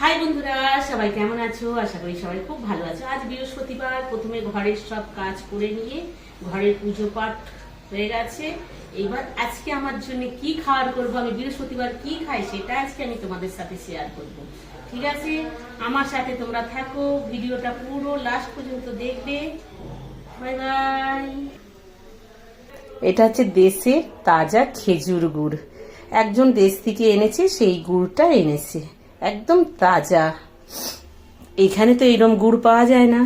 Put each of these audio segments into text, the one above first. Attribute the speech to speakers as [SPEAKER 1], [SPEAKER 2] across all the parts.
[SPEAKER 1] High বন্ধুরা, সবাই কেমন আছো? আশা করি সবাই খুব ভালো আছো। আজ বৃহস্পতিবার, প্রথমে ঘরের সব কাজ করে নিয়ে ঘরের পুজো পাঠ হয়ে গেছে। এবার আজকে আমার জন্য কি খাওয়ার করব, আমি বৃহস্পতিবার কি খাই সেটা আজকে আমি তোমাদের সাথে শেয়ার করব। ঠিক আছে? আমার সাথে তোমরা থাকো, ভিডিওটা পুরো লাস্ট পর্যন্ত দেখবে। বাই বাই এটা হচ্ছে দেশের তাজা খেজুর গুড়। একজন দেশ থেকে এনেছে, সেই গুড়টা এনেছে। একদম তাজা। এখানে তো এরম গুড় পাওয়া যায় না।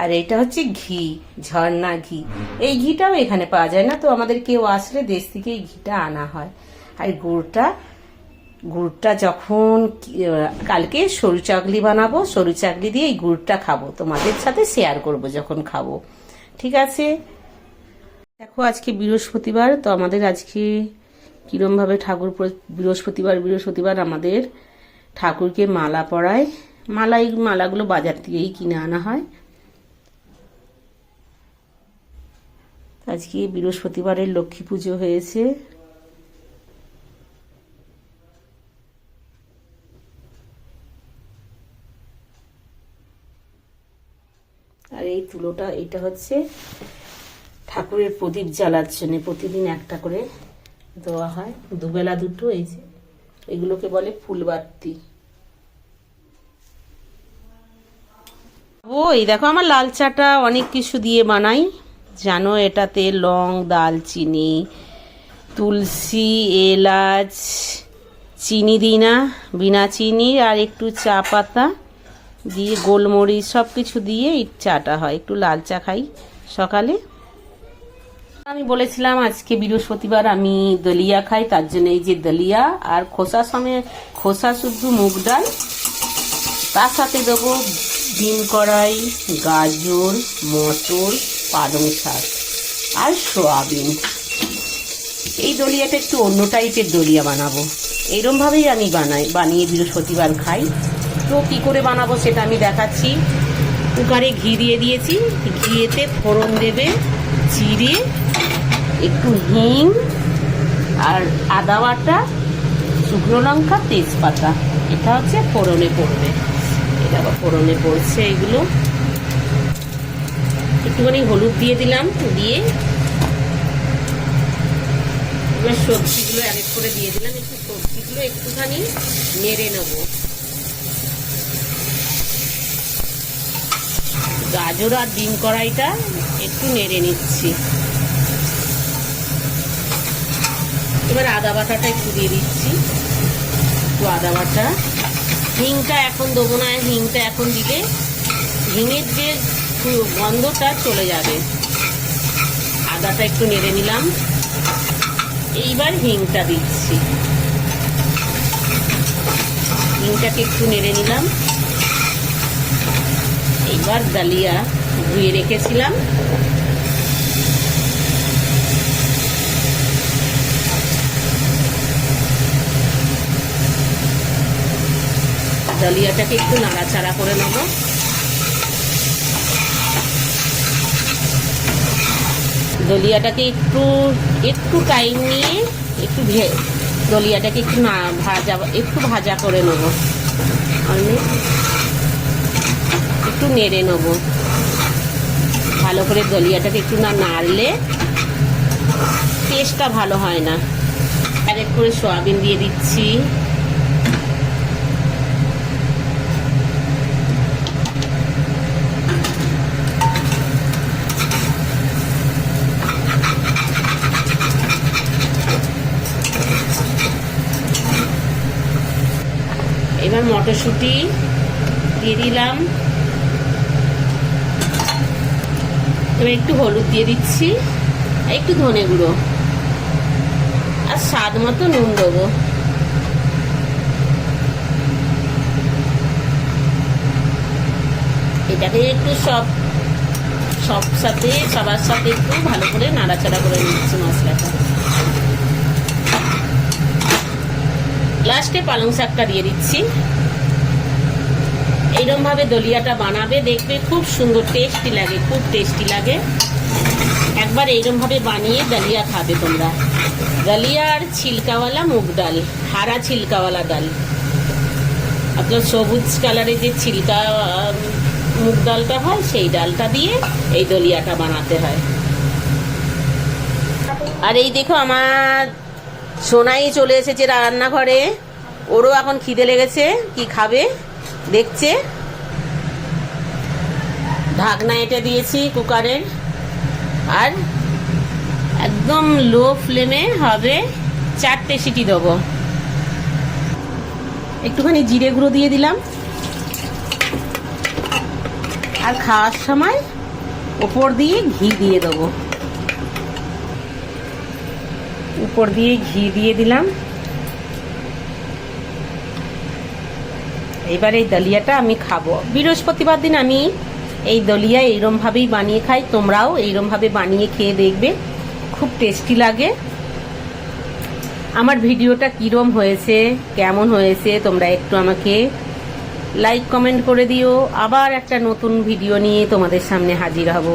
[SPEAKER 1] আর এটা হচ্ছে ঘি, ঝর্ণা ঘি। এই ঘিটাও এখানে পাওয়া যায় না, তো আমাদের কেউ আসলে দেশ থেকে এই ঘিটা আনা হয়। আর গুড়টা গুড়টা যখন কালকে সরু চাকলি বানাবো, সরু চাকলি দিয়ে এই গুড়টা খাব। তোমাদের সাথে শেয়ার করব যখন খাব। ঠিক আছে? দেখো, আজকে বৃহস্পতিবার, তো আমাদের আজকে কিরমভাবে ঠাকুর বৃহস্পতিবার বৃহস্পতিবার আমাদের ঠাকুরকে মালা পরায়। মালা এই মালাগুলো বাজার থেকেই কিনে আনা হয়। আজকে বৃহস্পতিবারের লক্ষ্মী পুজো হয়েছে। আর এই তুলোটা, এটা হচ্ছে ঠাকুরের প্রদীপ জ্বালার জন্য প্রতিদিন একটা করে দেওয়া হয়। দুবেলা দুটো, এই যে। এগুলোকে বলে ফুলবাতি ও, এই দেখো আমার লাল চাটা অনেক কিছু দিয়ে বানাই। জানো এটাতে লং, দালচিনি, তুলসী, এলাচ, চিনি দিই না, বিনা চিনি, আর একটু চা পাতা দিয়ে গোলমরিচ সব কিছু দিয়ে এই চাটা হয়। একটু লাল চা খাই সকালে। আমি বলেছিলাম আজকে বৃহস্পতিবার আমি দলিয়া খাই, তার জন্য এই যে দলিয়া আর খোসা সময় খোসা শুদ্ধ মুগ ডাল, তার সাথে দেবো ডিম কড়াই, গাজর, মটর, পালং শাক আর সোয়াবিন। এই দলিয়াটা একটু অন্য টাইপের দলিয়া বানাবো। এইরকম ভাবেই আমি বানাই, বানিয়ে বৃহস্পতিবার খাই। তো কি করে বানাবো সেটা আমি দেখাচ্ছি। কুকারে ঘি দিয়ে দিয়েছি। ঘিয়েতে ফোড়ন দেবে, জিরে একটু হিং আর আদা বাটা, শুকনো লঙ্কা, তেজপাতা। এটা হচ্ছে ফোড়নে পড়বে। এটা আবার ফোড়নে পড়ছে এগুলো। একটুখানি হলুদ দিয়ে দিলাম, দিয়ে এবার সবজিগুলো এক এক করে দিয়ে দিলাম। একটু সবজিগুলো একটুখানি নেড়ে নেব। গাজর আর ডিম কড়াইটা একটু নেড়ে নিচ্ছি। এবার আদা বাটাটা একটু দিয়ে দিচ্ছি। একটু আদা বাটা। হিংটা এখন দেবো না, হিংটা এখন দিলে হিঙের যে গন্ধটা চলে যাবে। আদাটা একটু নেড়ে নিলাম। এইবার হিংটা দিচ্ছি। হিংটাকে একটু নেড়ে নিলাম। এইবার ডালিয়া ধুয়ে রেখেছিলাম। ডালিয়াটাকে একটু নাড়াচাড়া করে নেব। দলিয়াটাকে একটু একটু টাইম নিয়ে একটু ভে- দলিয়াটাকে একটু না, ভাজা, একটু ভাজা করে নেব। আমি একটু নেড়ে নেব। ভালো করে দলিয়াটাকে একটু না নাড়লে টেস্টটা ভালো হয় না। এক এক করে সয়াবিন দিয়ে দিচ্ছি। এবার মটরশুঁটি দিয়ে দিলাম। এবার একটু হলুদ দিয়ে দিচ্ছি একটু ধনে গুঁড়ো। আর স্বাদ মতো নুন দেবো। এটাকে একটু সব সব সাথে, সবার সাথে একটু ভালো করে নাড়াচাড়া করে নিচ্ছি মশলাটা। লাস্টে পালং শাকটা দিয়ে দিচ্ছি। এইরকম ভাবে দলিয়াটা বানাবে, দেখবে খুব সুন্দর টেস্টি লাগে, খুব টেস্টি লাগে। একবার এইরকম ভাবে বানিয়ে ডালিয়া খাবে তোমরা। ডালিয়া আর ছিলকাওয়ালা মুগ ডাল, হারা ছিলকাওয়ালা ডাল। আপনার সবুজ কালারের যে ছিলকা মুগ ডালটা হয়, সেই ডালটা দিয়ে এই দলিয়াটা বানাতে হয়। আর এই দেখো আমার সোনাই চলে এসেছে রান্নাঘরে। ওরও এখন খিদে লেগেছে, কি খাবে? দেখছে। ঢাকনা এটা দিয়েছি কুকারের। আর একদম লো ফ্লেমে হবে চারটে সিটি দেবো। একটুখানি জিরে গুঁড়ো দিয়ে দিলাম। আর খাওয়ার সময় উপর দিয়ে ঘি দিয়ে দেবো। উপর দিয়ে ঘি দিয়ে দিলাম। এবার এই দলিয়াটা আমি খাব। বৃহস্পতিবার দিন আমি এই দলিয়া এইরমভাবেই বানিয়ে খাই। তোমরাও এইরমভাবে বানিয়ে খেয়ে দেখবে। খুব টেস্টি লাগে। আমার ভিডিওটা কীরম হয়েছে, কেমন হয়েছে, তোমরা একটু আমাকে লাইক, কমেন্ট করে দিও। আবার একটা নতুন ভিডিও নিয়ে তোমাদের সামনে হাজির হব।